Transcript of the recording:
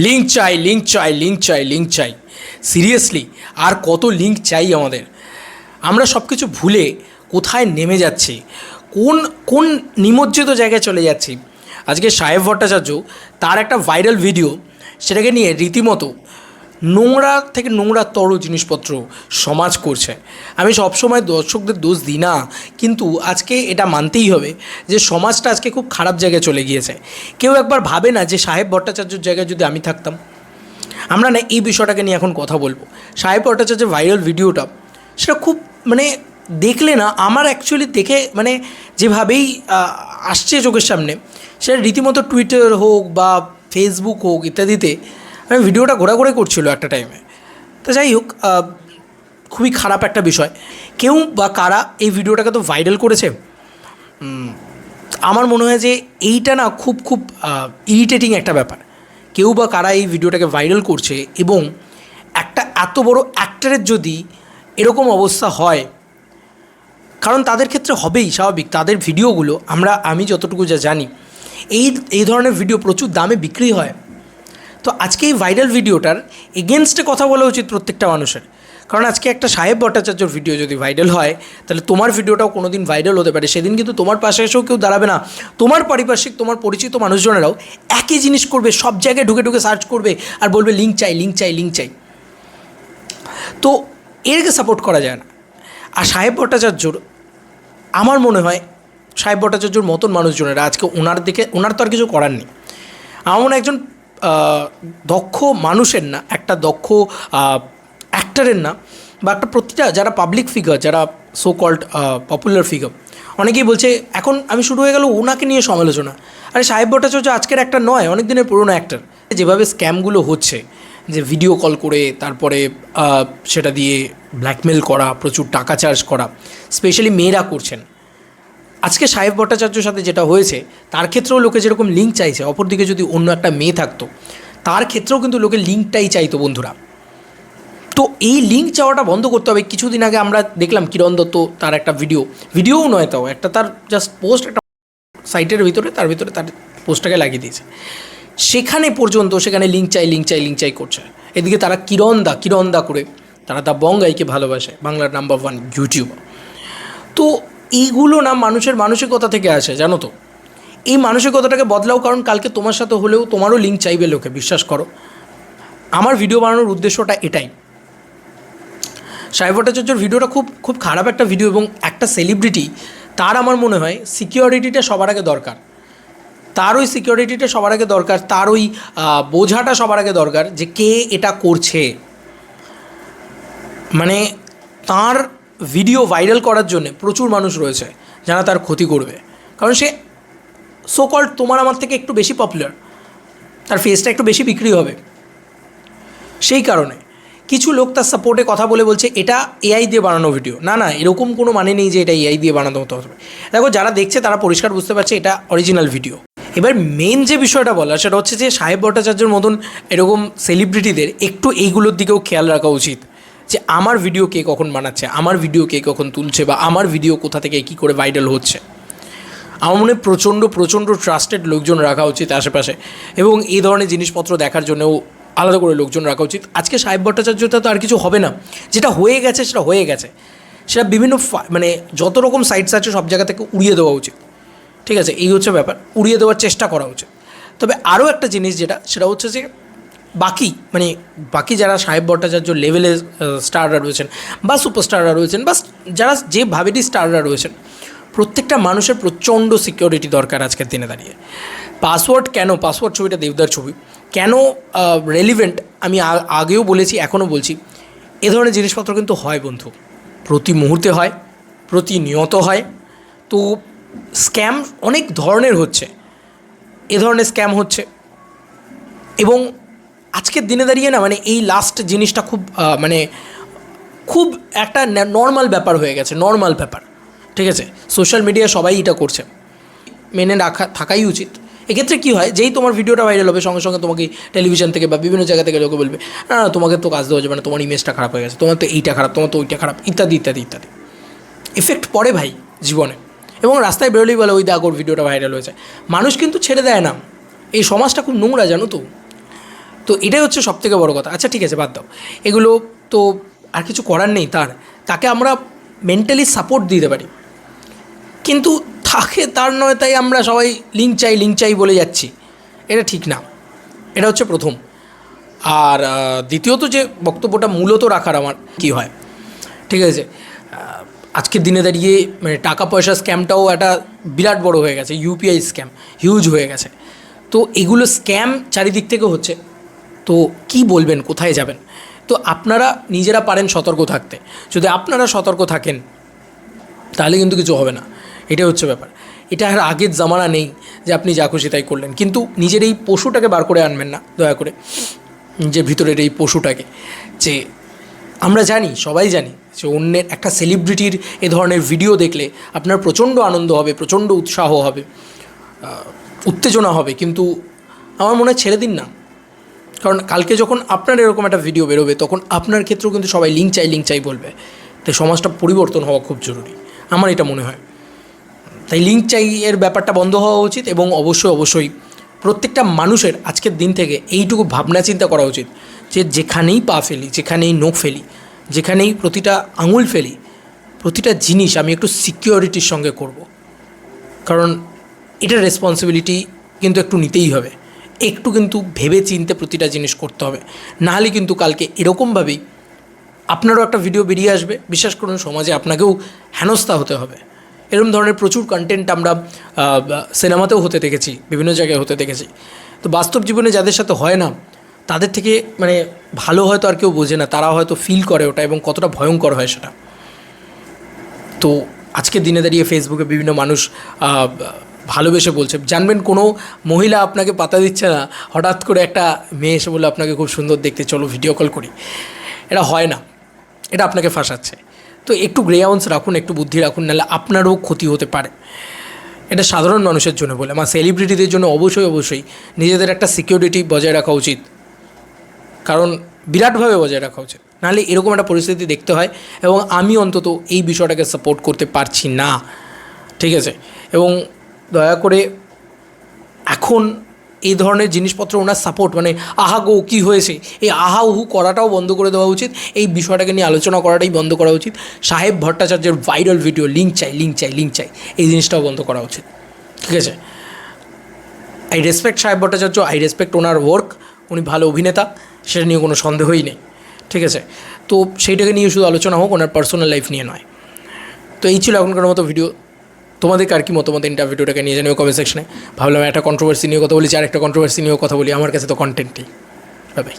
Link চাই link চাই link চাই লিঙ্ক চাই। সিরিয়াসলি আর কত লিঙ্ক চাই আমাদের? আমরা সব কিছু ভুলে কোথায় নেমে যাচ্ছি? কোন কোন নিমজ্জিত জায়গায় চলে যাচ্ছি? আজকে সাহেব ভট্টাচার্য তার একটা ভাইরাল ভিডিও সেটাকে নিয়ে রীতিমতো নোংরা থেকে নোংরা নোংরাতর জিনিসপত্র সমাজ করছে। আমি সবসময় দর্শকদের দোষ দিই না, কিন্তু আজকে এটা মানতেই হবে যে সমাজটা আজকে খুব খারাপ জায়গায় চলে গিয়েছে। কেউ একবার ভাবে না যে সাহেব ভট্টাচার্যর জায়গায় যদি আমি থাকতাম। আমরা না এই বিষয়টাকে নিয়ে এখন কথা বলব। সাহেব ভট্টাচার্যের ভাইরাল ভিডিওটা সেটা খুব মানে দেখলে না, আমার অ্যাকচুয়ালি দেখে মানে যেভাবেই আসছে চোখের সামনে, সেটা রীতিমতো টুইটার হোক বা ফেসবুক হোক ইত্যাদিতে আমি ভিডিওটা ঘোরাঘুরি করছিল একটা টাইমে তো যাই হোক খুবই খারাপ একটা বিষয়। কেউ বা কারা এই ভিডিওটাকে তো ভাইরাল করেছে? আমার মনে হয় যে এইটা না খুব খুব ইরিটেটিং একটা ব্যাপার। কেউ বা কারা এই ভিডিওটাকে ভাইরাল করছে এবং একটা এত বড় অ্যাক্টরের যদি এরকম অবস্থা হয়, কারণ তাদের ক্ষেত্রে হবেই স্বাভাবিক, তাদের ভিডিওগুলো আমরা, আমি যতটুকু যা জানি, এই এই ধরনের ভিডিও প্রচুর দামে বিক্রি হয়। তো আজকে এই ভাইরাল ভিডিওটার এগেনস্টে কথা বলা উচিত প্রত্যেকটা মানুষের। কারণ আজকে একটা সাহেব ভট্টাচার্যর ভিডিও যদি ভাইরাল হয়, তাহলে তোমার ভিডিওটাও কোনো দিন ভাইরাল হতে পারে। সেদিন কিন্তু তোমার পাশে এসেও কেউ দাঁড়াবে না। তোমার পারিপার্শ্বিক, তোমার পরিচিত মানুষজনেরাও একই জিনিস করবে, সব জায়গায় ঢুকে ঢুকে সার্চ করবে আর বলবে লিঙ্ক চাই লিঙ্ক চাই লিঙ্ক চাই। তো এরকে সাপোর্ট করা যায় না। আর সাহেব ভট্টাচার্যর, আমার মনে হয় সাহেব ভট্টাচার্যর মতন মানুষজনেরা আজকে ওনার দিকে, ওনার তো আর কিছু করার নেই। আমার একজন দক্ষ মানুষের না, একটা দক্ষ অ্যাক্টারের না, বা একটা প্রতিটা যারা পাবলিক ফিগার যারা সো কল্ড পপুলার ফিগার অনেকেই বলছে, এখন আমি শুরু হয়ে গেল ওনাকে নিয়ে সমালোচনা। আরে, সাহেব ভট্টাচার্য আজকের একটা নয় অনেক দিনের পুরনো অ্যাক্টার যেভাবে স্ক্যামগুলো হচ্ছে, যে ভিডিও কল করে, তারপরে সেটা দিয়ে ব্ল্যাকমেল করা, প্রচুর টাকা চার্জ করা স্পেশালি মেয়েরা করছেন। আজকে সাহেব ভট্টাচার্যর সাথে যেটা হয়েছে, তার ক্ষেত্রেও লোকে যেরকম লিঙ্ক চাইছে, অপরদিকে যদি অন্য একটা মেয়ে থাকতো, তার ক্ষেত্রেও কিন্তু লোকে লিঙ্কটাই চাইতো বন্ধুরা। তো এই লিঙ্ক চাওয়াটা বন্ধ করতে হবে। কিছুদিন আগে আমরা দেখলাম কিরণ দত্ত তার একটা ভিডিও ভিডিওও নয় তাও, একটা তার জাস্ট পোস্ট একটা সাইটের ভিতরে, তার ভিতরে তার পোস্টটাকে লাগিয়ে দিয়েছে। সেখানে পর্যন্ত, সেখানে লিঙ্ক চাই লিঙ্ক চাই লিঙ্ক চাই করছে। এদিকে তারা কিরণ দা কিরণ দা করে, তারা দা বঙ্গাইকে ভালোবাসে, বাংলার নাম্বার ওয়ান ইউটিউবার তো এইগুলো না মানুষের মানসিকতা থেকে আসে, জানো তো? এই মানসিকতাটাকে বদলাও, কারণ কালকে তোমার সাথে হলেও তোমারও লিঙ্ক চাইবে লোকে, বিশ্বাস করো। আমার ভিডিও বানানোর উদ্দেশ্যটা এটাই। সাহেব ভট্টাচার্যর ভিডিওটা খুব খুব খারাপ একটা ভিডিও এবং একটা সেলিব্রিটি তার আমার মনে হয় সিকিউরিটিটা সবার আগে দরকার। তার ওই সিকিউরিটিটা সবার আগে দরকার, তার ওই বোঝাটা সবার আগে দরকার যে কে এটা করছে। মানে তার ভিডিও ভাইরাল করার জন্য প্রচুর মানুষ রয়েছে যারা তার ক্ষতি করবে। কারণ সে সোকল তোমার আমার থেকে একটু বেশি পপুলার তার ফেসটা একটু বেশি বিক্রি হবে। সেই কারণে কিছু লোক তার সাপোর্টে কথা বলে বলছে, এটা এআই দিয়ে বানানো ভিডিও না না, এরকম কোনো মানে নেই যে এটা এআই দিয়ে বানানো হতে হবে দেখো, যারা দেখছে তারা পরিষ্কার বুঝতে পারছে এটা অরিজিনাল ভিডিও এবার মেন যে বিষয়টা বলা সেটা হচ্ছে যে সাহেব ভট্টাচার্যের মতন এরকম সেলিব্রিটিদের একটু এইগুলোর দিকেও খেয়াল রাখা উচিত। যে আমার ভিডিও কে কখন বানাচ্ছে, আমার ভিডিও কে কখন তুলছে বা আমার ভিডিও কোথা থেকে কী করে ভাইরাল হচ্ছে। আমার মনে প্রচণ্ড প্রচণ্ড ট্রাস্টেড লোকজন রাখা উচিত আশেপাশে। এবং এই ধরনের জিনিসপত্র দেখার জন্যও আলাদা করে লোকজন রাখা উচিত। আজকে সাহেব ভট্টাচার্যতা তো আর কিছু হবে না। যেটা হয়ে গেছে, সেটা হয়ে গেছে। সেটা বিভিন্ন মানে যত রকম সাইটস আছে সব জায়গা থেকে উড়িয়ে দেওয়া উচিত। ঠিক আছে, এই হচ্ছে ব্যাপার। উড়িয়ে দেওয়ার চেষ্টা করা উচিত। তবে আরও একটা জিনিস যেটা, সেটা হচ্ছে যে বাকি মানে বাকি যারা সাহেব ভট্টাচার্য লেভেলে স্টাররা রয়েছেন বা সুপারস্টাররা রয়েছেন, বা যারা যেভাবেরই স্টাররা রয়েছেন, প্রত্যেকটা মানুষের প্রচণ্ড সিকিউরিটি দরকার আজকের দিনে দাঁড়িয়ে। পাসওয়ার্ড কেন পাসওয়ার্ড ছবিটা দেবদার ছবি। কেন রেলিভেন্ট আমি আগেও বলেছি, এখনও বলছি, এ ধরনের জিনিসপত্র কিন্তু হয় বন্ধু। প্রতি মুহূর্তে হয়, প্রতিনিয়ত হয়। তো স্ক্যাম অনেক ধরনের হচ্ছে। এ ধরনের স্ক্যাম হচ্ছে। এবং আজকের দিনে দাঁড়িয়ে না মানে এই লাস্ট জিনিসটা খুব মানে খুব একটা নর্মাল ব্যাপার হয়ে গেছে নর্মাল ব্যাপার, ঠিক আছে? সোশ্যাল মিডিয়ায় সবাই এটা করছে। মেনে রাখা, থাকাই উচিত। এক্ষেত্রে কী হয়, যেই তোমার ভিডিওটা ভাইরাল হবে, সঙ্গে সঙ্গে তোমাকে টেলিভিশন থেকে বা বিভিন্ন জায়গা থেকে লোকে বলবে, না তোমাকে তো কাজ দেওয়া যাবে না তোমার ইমেজটা খারাপ হয়ে গেছে, তোমার তো এইটা খারাপ, তোমার তো ওইটা খারাপ, ইত্যাদি ইত্যাদি ইত্যাদি। এফেক্ট পড়ে ভাই, জীবনে। এবং রাস্তায় বেরোলেই বলে, ওই দেখো ভিডিওটা ভাইরাল হয়েছে। মানুষ কিন্তু ছেড়ে দেয় না। এই সমাজটা খুব নোংরা, জানো তো? তো এটাই হচ্ছে সব থেকে বড়ো কথা। আচ্ছা ঠিক আছে, বাদ দাও। এগুলো তো আর কিছু করার নেই তার। তাকে আমরা মেন্টালি সাপোর্ট দিতে পারি। কিন্তু থাকে তার নয়, তাই আমরা সবাই লিঙ্ক চাই লিঙ্ক চাই বলে যাচ্ছি। এটা ঠিক না। এটা হচ্ছে প্রথম। আর দ্বিতীয়ত যে বক্তব্যটা মূলত রাখার আমার কি হয়। ঠিক আছে আজকের দিনে দাঁড়িয়ে মানে টাকা পয়সা স্ক্যামটাও একটা বিরাট বড় হয়ে গেছে। ইউপিআই স্ক্যাম হিউজ হয়ে গেছে। তো এগুলো স্ক্যাম চারিদিক থেকে হচ্ছে। তো কি বলবেন, কোথায় যাবেন? তো আপনারা নিজেরা পারেন সতর্ক থাকতে। যদি আপনারা সতর্ক থাকেন, তাহলে কিন্তু কিছু হবে না। এটাই হচ্ছে ব্যাপার। এটা আর আগের জামানা নেই যে আপনি যা খুশি তাই করলেন। কিন্তু নিজের এই পশুটাকে বার করে আনবেন না, দয়া করে। নিজের ভিতরের এই পশুটাকে। যে আমরা জানি, সবাই জানি যে অন্যের একটা সেলিব্রিটির এ ধরনের ভিডিও দেখলে আপনার প্রচণ্ড আনন্দ হবে, প্রচণ্ড উৎসাহ হবে উত্তেজনা হবে। কিন্তু আমার মনে হয় ছেড়ে দিন না। কারণ কালকে যখন আপনার এরকম একটা ভিডিও বেরোবে, তখন আপনার ক্ষেত্রেও কিন্তু সবাই লিঙ্ক চাই লিঙ্ক চাই বলবে। তাই সমাজটা পরিবর্তন হওয়া খুব জরুরি। আমার এটা মনে হয়। তাই লিঙ্ক চাই এর ব্যাপারটা বন্ধ হওয়া উচিত এবং অবশ্যই অবশ্যই প্রত্যেকটা মানুষের আজকের দিন থেকে এইটুকু ভাবনা চিন্তা করা উচিত যে যেখানেই পা ফেলি, যেখানেই নখ ফেলি, যেখানেই প্রতিটা আঙুল ফেলি, প্রতিটা জিনিস আমি একটু সিকিউরিটির সঙ্গে করব। কারণ এটার রেসপন্সিবিলিটি কিন্তু একটু নিতেই হবে। একটু কিন্তু ভেবে চিনতে প্রতিটা জিনিস করতে হবে। নাহলে কিন্তু কালকে এরকমভাবেই আপনারও একটা ভিডিও বেরিয়ে আসবে। বিশ্বাস করুন, সমাজে আপনাকেও হেনস্থা হতে হবে। এরকম ধরনের প্রচুর কন্টেন্ট আমরা সিনেমাতেও হতে দেখেছি, বিভিন্ন জায়গায় হতে দেখেছি। তো বাস্তব জীবনে যাদের সাথে হয় না, তাদের থেকে মানে ভালো হয়তো আর কেউ বোঝে না তারা হয়তো ফিল করে ওটা এবং কতটা ভয়ঙ্কর হয় সেটা। তো আজকের দিনে দাঁড়িয়ে ফেসবুকে বিভিন্ন মানুষ ভালোবেসে বলছে। জানবেন কোনো মহিলা আপনাকে পাতা দিচ্ছে না, হঠাৎ করে একটা মেয়ে এসে বলে আপনাকে খুব সুন্দর দেখতে, চলো ভিডিও কল করি। এটা হয় না। এটা আপনাকে ফাঁসাচ্ছে। তো একটু গ্রেয়াউন্স রাখুন, একটু বুদ্ধি রাখুন, নাহলে আপনারও ক্ষতি হতে পারে। এটা সাধারণ মানুষের জন্য বলে। আমার সেলিব্রিটিদের জন্য অবশ্যই অবশ্যই নিজেদের একটা সিকিউরিটি বজায় রাখা উচিত। কারণ বিরাটভাবে বজায় রাখা উচিত। নাহলে এরকম একটা পরিস্থিতি দেখতে হয় এবং আমি অন্তত এই বিষয়টাকে সাপোর্ট করতে পারছি না। ঠিক আছে? এবং দয়া করে এখন এই ধরনের জিনিসপত্র ওনার সাপোর্ট মানে আহা গো, কী হয়েছে? এই আহা উহু করাটাও বন্ধ করে দেওয়া উচিত। এই বিষয়টাকে নিয়ে আলোচনা করাটাই বন্ধ করা উচিত। সাহেব ভট্টাচার্যের ভাইরাল ভিডিও লিঙ্ক চাই লিঙ্ক চাই লিঙ্ক চাই, এই জিনিসটাও বন্ধ করা উচিত। ঠিক আছে? I respect Saheb Bhattacharya I respect owner work উনি ভালো অভিনেতা, সেটা নিয়ে কোনো সন্দেহই নেই। ঠিক আছে? তো সেইটাকে নিয়ে শুধু আলোচনা হোক, ওনার পার্সোনাল লাইফ নিয়ে নয়। তো এই ছিল এখনকার মতো ভিডিও তোমাদের কার কি মতামত ইন্টার ভিডিওটাকে নিয়ে জানিও কমেন্ট সেকশনে ভাবলাম একটা কন্ট্রোভার্সি নিয়ে কথা বলি আর একটা কন্ট্রোভার্সি নিয়েও কথা বলি, আমার কাছে তো কন্টেন্টই বাই